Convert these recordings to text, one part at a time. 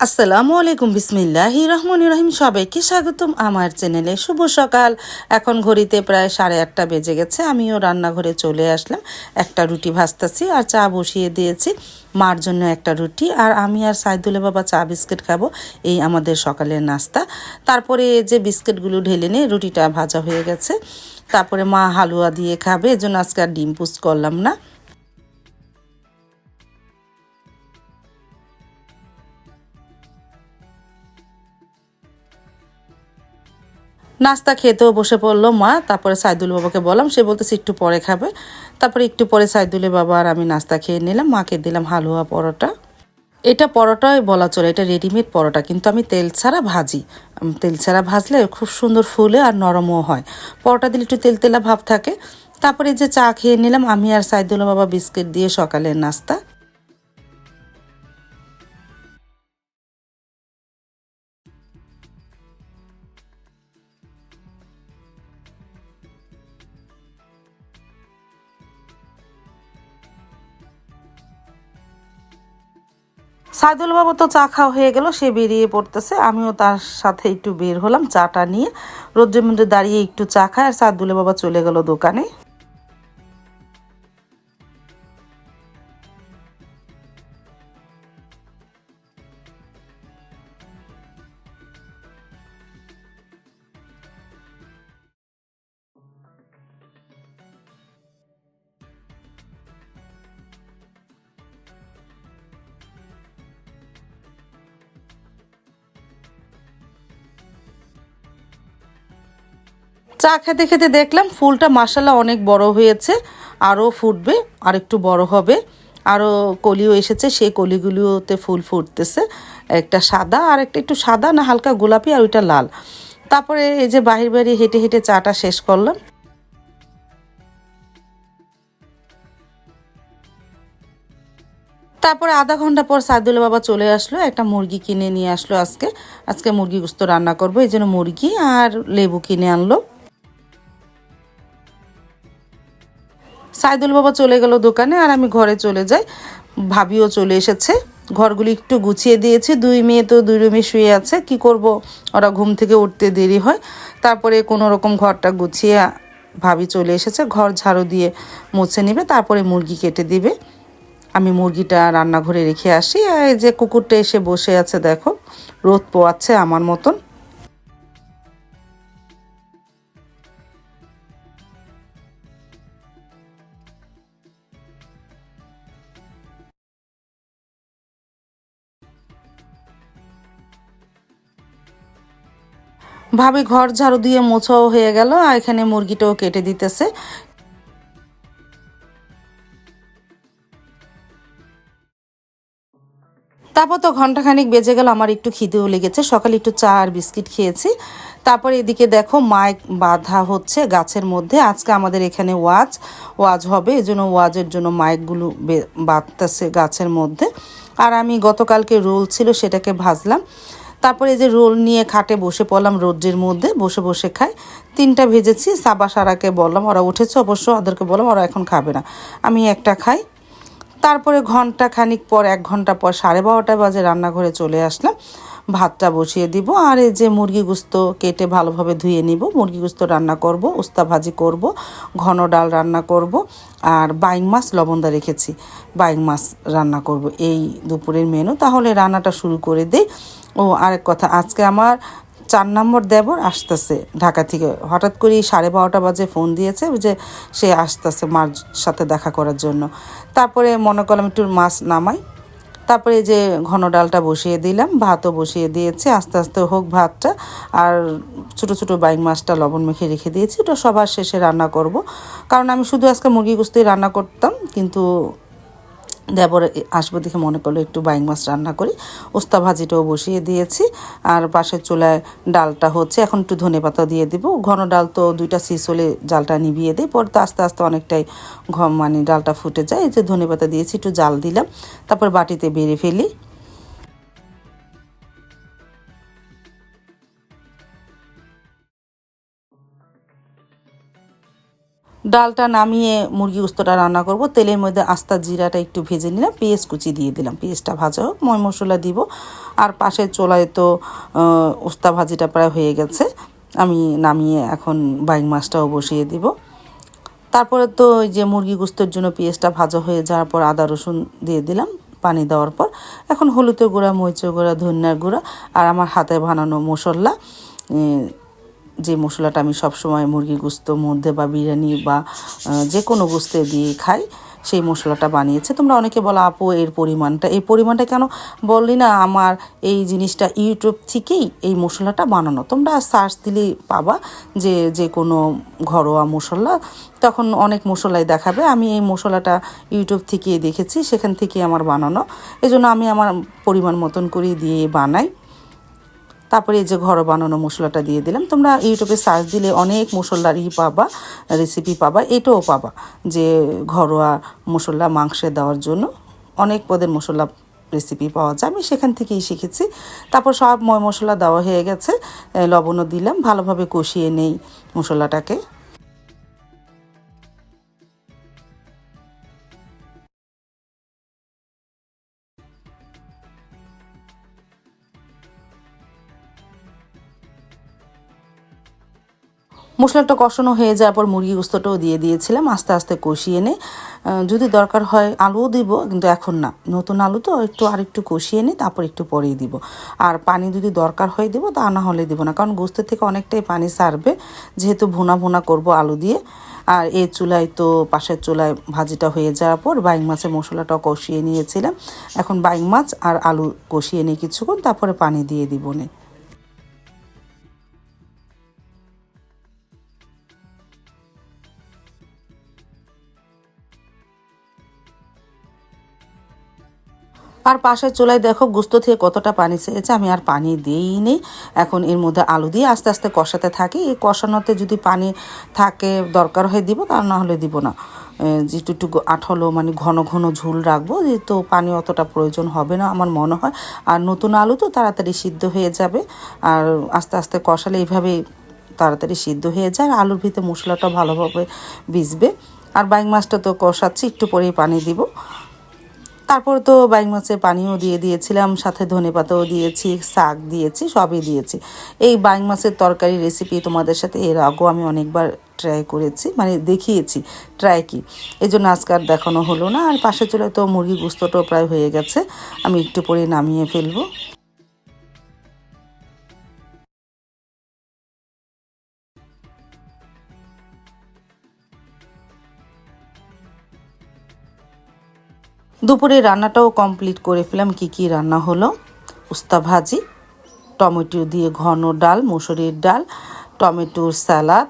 আসসালামু আলাইকুম বিসমিল্লাহি রহমান রহিম। সবাইকে স্বাগতম আমার চ্যানেলে। শুভ সকাল। এখন ঘড়িতে প্রায় সাড়ে আটটা বেজে গেছে। আমিও রান্নাঘরে চলে আসলাম। একটা রুটি ভাজতেছি আর চা বসিয়ে দিয়েছি। মার জন্য একটা রুটি আর আমি আর সাইদুলে বাবা চা বিস্কিট খাব। এই আমাদের সকালের নাস্তা। তারপরে যে বিস্কিটগুলো ঢেলে নিয়ে রুটিটা ভাজা হয়ে গেছে। তারপরে মা হালুয়া দিয়ে খাবে। এজন্য আজকে আর ডিম পুস করলাম না। নাস্তা খেতেও বসে পড়ল মা, তারপরে সাইদুল বাবাকে বললাম, সে বলতেছে একটু পরে খাবে। তারপরে একটু পরে সাইদুলের বাবা আর আমি নাস্তা খেয়ে নিলাম, মাকে দিলাম হালুয়া পরোটা। এটা পরোটাই বলা চলে, এটা রেডিমেড পরোটা, কিন্তু আমি তেল ছাড়া ভাজি। তেল ছাড়া ভাজলে খুব সুন্দর ফুলে আর নরমও হয়। পরোটা দিলে একটু তেল তেলা ভাব থাকে। তারপরে যে চা খেয়ে নিলাম, আমি আর সাইদুল বাবা বিস্কিট দিয়ে সকালের নাস্তা। সাইদুল বাবু তো চা খাওয়া হয়ে গেল, সে বেরিয়ে পড়তেছে। আমিও তার সাথে একটু বের হলাম, চাটা নিয়ে। রোদ্রের মধ্যে দাঁড়িয়ে একটু চা খায় আর সাইদুল বাবা চলে গেল দোকানে। চা খেতে খেতে দেখলাম ফুলটা মাসাল্লাহ অনেক বড় হয়েছে আরও ফুটবে, আর একটু বড় হবে। আরও কলিও এসেছে, সেই কলিগুলোতে ফুল ফুটতেছে। একটা সাদা আর একটা একটু সাদা না, হালকা গোলাপি আর ওইটা লাল। তারপরে এই যে বাহির বাড়ি হেঁটে হেঁটে চাটা শেষ করলাম। তারপরে আধা ঘণ্টা পর সাইদুল বাবা চলে আসলো, একটা মুরগি কিনে নিয়ে আসলো আজকে। আজকে মুরগি গুস্ত রান্না করব, এই জন্য মুরগি আর লেবু কিনে আনলো। সাইদুল বাবা চলে গেল দোকানে আর আমি ঘরে চলে যাই। ভাবিও চলে এসেছে। ঘরগুলি একটু গুছিয়ে দিয়েছি। দুই মেয়ে তো দুই রুমে শুয়ে আছে। কি করব? ওরা ঘুম থেকে উঠতে দেরি হয়। তারপরে কোনো রকম ঘরটা গুছিয়ে ভাবি চলে এসেছে। ঘর ঝাড়ু দিয়ে মুছে নেবে, তারপরে মুরগি কেটে দিবে। আমি মুরগিটা রান্নাঘরে রেখে আসি। এই যে কুকুরটা এসে বসে আছে, দেখো। রোদ পোয়াচ্ছে আমার মতন। ভাবি ঘর ঝাড়ু দিয়ে মোছাও হয়ে গেল, আর এখানে মুরগিটাও কেটে দিতেছে। তারপর তো ঘন্টাখানিক বেজে গেল, আমার একটু খিদেও লেগেছে। সকালে একটু চা আর বিস্কিট খেয়েছি। তারপরে এদিকে দেখো, মাইক বাঁধা হচ্ছে গাছের মধ্যে। আজকে আমাদের এখানে ওয়াজ ওয়াজ হবে এই জন্য ওয়াজের জন্য মাইকগুলো বাঁধতেছে গাছের মধ্যে। আর আমি গতকালকে রোল ছিল, সেটাকে ভাজলাম। তারপরে এই যে রোল নিয়ে খাটে বসে পড়লাম রোদ্রের মধ্যে, বসে বসে খাই। তিনটা ভেজেছি, সাবা সারাকে বললাম, ওরা উঠেছে, অবশ্য ওদেরকে বললাম, ওরা এখন খাবে না। আমি একটা খাই। তারপরে ঘণ্টা খানিক পর, এক ঘণ্টা পর সাড়ে বারোটা বাজে রান্নাঘরে চলে আসলাম। ভাতটা বসিয়ে দিব, আর এই যে মুরগি গুস্ত কেটে ভালোভাবে ধুয়ে নিব। মুরগি গুস্ত রান্না করব, উস্তা ভাজি করব, ঘন ডাল রান্না করব, আর বাইং মাছ লবণদা রেখেছি। বাইং মাছ রান্না করব এই দুপুরের মেনু তাহলে রান্নাটা শুরু করে দেই। ও, আরেক কথা, আজকে আমার চার নম্বর দেবর আসতেছে ঢাকা থেকে। হঠাৎ করেই সাড়ে বারোটা বাজে ফোন দিয়েছে যে সে আসতেছে মার সাথে দেখা করার জন্য। তারপরে মনে করলাম একটু মাছ নামাই। তারপরে যে ঘন ডালটা বসিয়ে দিলাম, ভাতও বসিয়ে দিয়েছি, আস্তে আস্তে হোক ভাতটা। আর ছোট ছোট বাইক মাছটা লবণ মেখে রেখে দিয়েছি ওটা সবার শেষে রান্না করব। কারণ আমি শুধু আজকে মুরগি গুস্তুই রান্না করতাম, কিন্তু দেবর আসব দেখে মনে করল একটু বাইং মাছ রান্না করি। ওস্তা ভাজিটাও বসিয়ে দিয়েছি। আর পাশের চুলায় ডালটা হচ্ছে, এখন একটু ধনে পাতা দিয়ে দিব। ঘন ডাল তো দুইটা সিস হলে জালটা নিভিয়ে দিই, পরে তো আস্তে আস্তে অনেকটাই ঘ মানে ডালটা ফুটে যায়। এই যে ধনে পাতা দিয়েছি, একটু জাল দিলাম। তারপর বাটিতে বেড়ে ফেলি। ডালটা নামিয়ে মুরগি উস্তটা রান্না করব। তেলের মধ্যে আস্তা জিরাটা একটু ভেজে নিলাম, পেঁয়াজ কুচি দিয়ে দিলাম। পেঁয়াজটা ভাজা হোক, ময় মশলা দিব। আর পাশের চোলায় তো উস্তা ভাজিটা প্রায় হয়ে গেছে। আমি নামিয়ে এখন বাইং মাছটাও বসিয়ে দিব। তারপরে তো ওই যে মুরগি গুস্তের জন্য পেঁয়াজটা ভাজা হয়ে যাওয়ার পর আদা, রসুন দিয়ে দিলাম পানি দেওয়ার পর। এখন হলুদের গুঁড়া, মরিচের গুঁড়া, ধনিয়ার গুঁড়া আর আমার হাতে বানানো মশলা যে মশলাটা আমি সবসময় মুরগি গুস্ত, মধ্যে বা বিরিয়ানি বা যে কোনো গুস্তে দিয়ে খাই, সেই মশলাটা বানিয়েছে। তোমরা অনেকে বলো, আপু, এর পরিমাণটা, এই পরিমাণটা কেন? বললি না, আমার এই জিনিসটা ইউটিউব থেকেই এই মশলাটা বানানো। তোমরা সার্চ দিলেই পাবা যে যে কোনো ঘরোয়া মশলা। তখন অনেক মশলাই দেখাবে, আমি এই মশলাটা ইউটিউব থেকে দেখেছি, সেখান থেকে আমার বানানো। এজন্য আমি আমার পরিমাণ মতন করে দিয়ে বানাই। তারপরে এই যে ঘর বানানো মশলাটা দিয়ে দিলাম। তোমরা ইউটিউবে সার্চ দিলে অনেক মশলার ই পাবা রেসিপি পাবা, এটাও পাবা যে ঘরোয়া মশলা মাংসে দেওয়ার জন্য অনেক পদের মশলা রেসিপি পাওয়া যায়। আমি সেখান থেকেই শিখেছি। তারপর সব ময় মশলা দেওয়া হয়ে গেছে। লবণও দিলাম। ভালোভাবে কষিয়ে নেই মশলাটাকে। মশলাটা কষানো হয়ে যাওয়ার পর মুরগি গুস্তটাও দিয়ে দিয়েছিলাম, আস্তে আস্তে কষিয়ে এনে যদি দরকার হয় আলুও দিব, কিন্তু এখন না। নতুন আলু তো একটু আর একটু কষিয়ে নিই তারপর একটু পরেই দিব। আর পানি যদি দরকার হয় দিব, তা না হলে দিব না, কারণ গোস্তের থেকে অনেকটাই পানি সারবে। যেহেতু ভুনা ভুনা করব আলু দিয়ে, আর এই চুলায় তো পাশের চুলায় ভাজিটা হয়ে যাওয়ার পর বাইং মাছের মশলাটা কষিয়ে নিয়েছিলাম। এখন বাইং মাছ আর আলু কষিয়ে নিয়ে কিছুক্ষণ, তারপরে পানি দিয়ে দিব নে। আর পাশের চুলায় দেখো গুস্ত থেকে কতটা পানি ছেড়েছে, আমি আর পানি দিই নেই এখন এর মধ্যে আলু দিয়ে আস্তে আস্তে কষাতে থাকি। এই কষানোতে যদি পানি থাকে, দরকার হয় দিব, তা না হলে দিব না। যেটুকু আঠালো মানে ঘন ঘন ঝুল রাখব তো পানি অতটা প্রয়োজন হবে না আমার মনে হয়। আর নতুন আলু তো তাড়াতাড়ি সিদ্ধ হয়ে যাবে। আর আস্তে আস্তে কষালে এইভাবে তাড়াতাড়ি সিদ্ধ হয়ে যায়, আর আলুর ভিতরে মশলাটা ভালোভাবে ভিজবে। আর বাইক মাছটা তো কষাচ্ছি, একটু পরেই পানি দিব। তারপর তো বাইং মাছের পানিও দিয়ে দিয়েছিলাম, সাথে ধনে পাতাও দিয়েছি, শাক দিয়েছি, সবই দিয়েছি। এই বাইং মাছের তরকারি রেসিপি তোমাদের সাথে এর আগেও আমি অনেকবার ট্রাই করেছি মানে দেখিয়েছি ট্রাই কি। এই জন্য আজকে আর দেখানো হলো না, আর পাশে চলে তো মুরগি গুস্তটাও প্রায় হয়ে গেছে, আমি একটু পরে নামিয়ে ফেলব। দুপুরে রান্নাটাও কমপ্লিট করে ফেলাম কি কি রান্না হলো? উস্তা ভাজি, টমেটো দিয়ে ঘন ডাল, মুসুরির ডাল, টমেটোর স্যালাড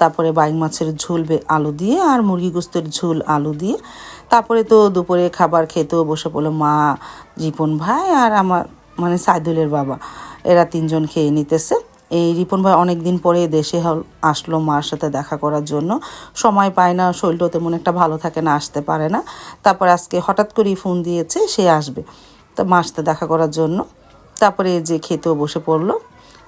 তারপরে বাইং মাছের ঝোল আলু দিয়ে আর মুরগি গোস্তের ঝোল আলু দিয়ে। তারপরে তো দুপুরে খাবার খেতেও বসে পড়ল মা, রিপন ভাই আর আমার মানে সাইদুলের বাবা। এরা তিনজন খেয়ে নিতেছে। এই রিপন ভাই অনেক দিন পরে দেশে আসলো মার সাথে দেখা করার জন্য। সময় পায় না, শরীরটাও তেমন একটা ভালো থাকে না, আসতে পারে না। তারপর আজকে হঠাৎ করেই ফোন দিয়েছে, সে আসবে। তো মার সাথে দেখা করার জন্য। তারপরে যে খেতেও বসে পড়ল।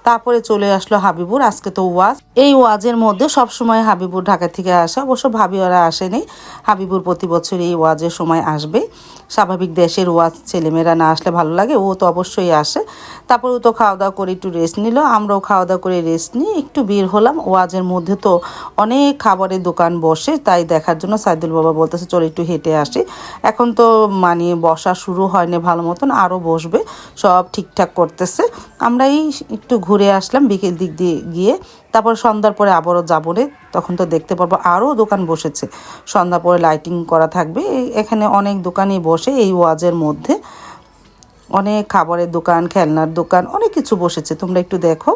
তারপরে চলে আসলো হাবিবুর, আজকে তো ওয়াজ। এই ওয়াজের মধ্যে সব সময় হাবিবুর ঢাকা থেকে আসে, অবশ্য ভাবি ওরা আসেনি। হাবিবুর প্রতি বছর এই ওয়াজের সময় আসবে। স্বাভাবিক দেশের ওয়াজ ছেলেমেয়েরা না আসলে ভালো লাগে, ও তো অবশ্যই আসে। তারপর ও তো খাওয়া দাওয়া করে একটু রেস্ট নিল, আমরাও খাওয়া দাওয়া করে রেস্ট নিয়ে একটু বের হলাম। ওয়াজের মধ্যে তো অনেক খাবারের দোকান বসে, তাই দেখার জন্য সাইদুল বাবা বলতেছে, চল একটু হেঁটে আসি। এখন তো মানে বসা শুরু হয়নি ভালো মতন আরও বসবে, সব ঠিকঠাক করতেছে। আমরা এই একটু ঘুরে আসলাম, বিকেল দিক দিয়ে গিয়ে তারপর সন্ধ্যার পরে আবারও যাব রে। তখন তো দেখতে পারব আরও দোকান বসেছে। সন্ধ্যা পরে লাইটিং করা থাকবে। এখানে অনেক দোকানই বসে এই ওয়াজের মধ্যে। অনেক খাবারের দোকান, খেলনার দোকান, অনেক কিছু বসেছে। তোমরা একটু দেখো।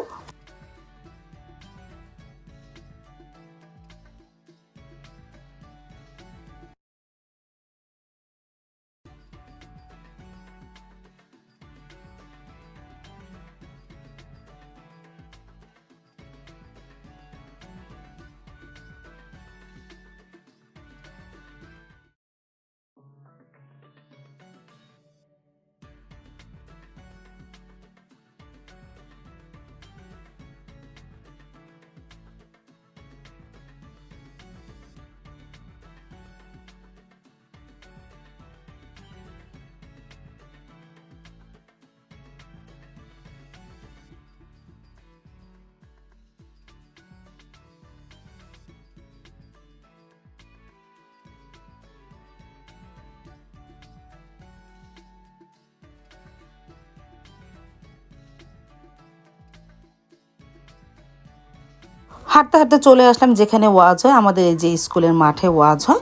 হাঁটতে হাঁটতে চলে আসলাম যেখানে ওয়াজ হয়, আমাদের এই যে স্কুলের মাঠে ওয়াজ হয়।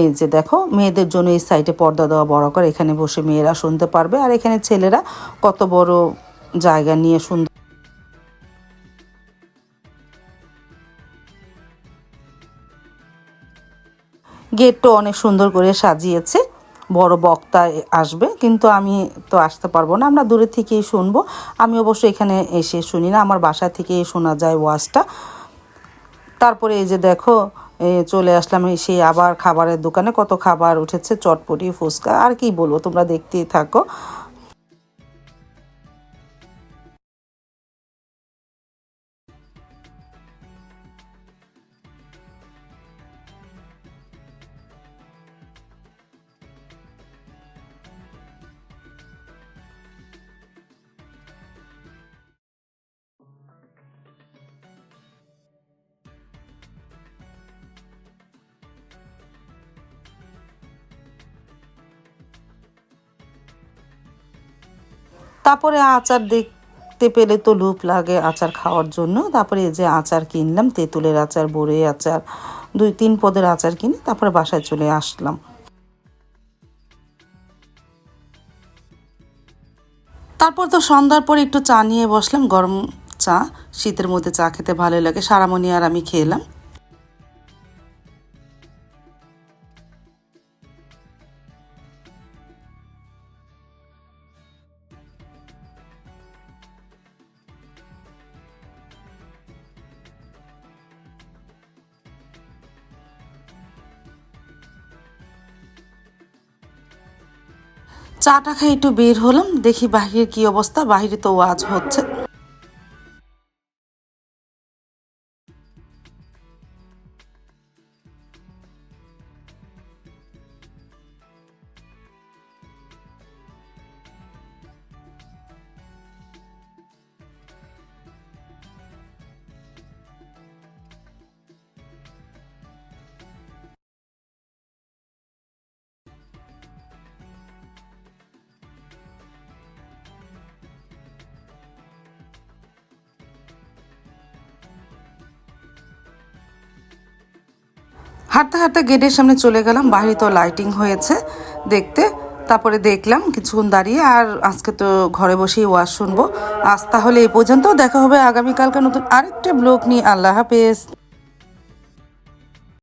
এই যে দেখো, মেয়েদের জন্য এই সাইডে পর্দা দেওয়া বড় করে, এখানে বসে মেয়েরা শুনতে পারবে। আর এখানে ছেলেরা কত বড় জায়গা নিয়ে সুন্দর গেটটা অনেক সুন্দর করে সাজিয়েছে। বড় বক্তা আসবে, কিন্তু আমি তো আসতে পারব না। আমরা দূরে থেকেই শুনব। আমি অবশ্য এখানে এসে শুনি না, আমার বাসা থেকেই শোনা যায় ওয়াজটা। তারপরে এই যে দেখো চলে আসলাম সেই আবার খাবারের দোকানে, কত খাবার উঠেছে, চটপটি, ফুচকা, আর কি বলব, তোমরা দেখতেই থাকো। তারপরে আচার দেখতে পেলে তো লুপ লাগে আচার খাওয়ার জন্য। তারপরে এই যে আচার কিনলাম, তেঁতুলের আচার বড়ই আচার, দুই তিন পদের আচার কিনে তারপরে বাসায় চলে আসলাম। তারপর তো সন্ধ্যার পর একটু চা নিয়ে বসলাম, গরম চা। শীতের মধ্যে চা খেতে ভালো লাগে, সারামণি আর আমি খেলাম। চাটা খাই একটু বের হলাম দেখি বাহিরের কি অবস্থা বাহিরে তো ওয়াজ হচ্ছে। হাঁটতে হাঁটতে গেটের সামনে চলে গেলাম, বাইরে তো লাইটিং হয়েছে দেখতে। তারপরে দেখলাম কিছুক্ষণ দাঁড়িয়ে, আর আজকে তো ঘরে বসেই ওয়াজ শুনব। আজ তাহলে এই পর্যন্ত দেখা হবে আগামীকালকে নতুন আরেকটা ব্লগ নিয়ে। আল্লাহ হাফেজ।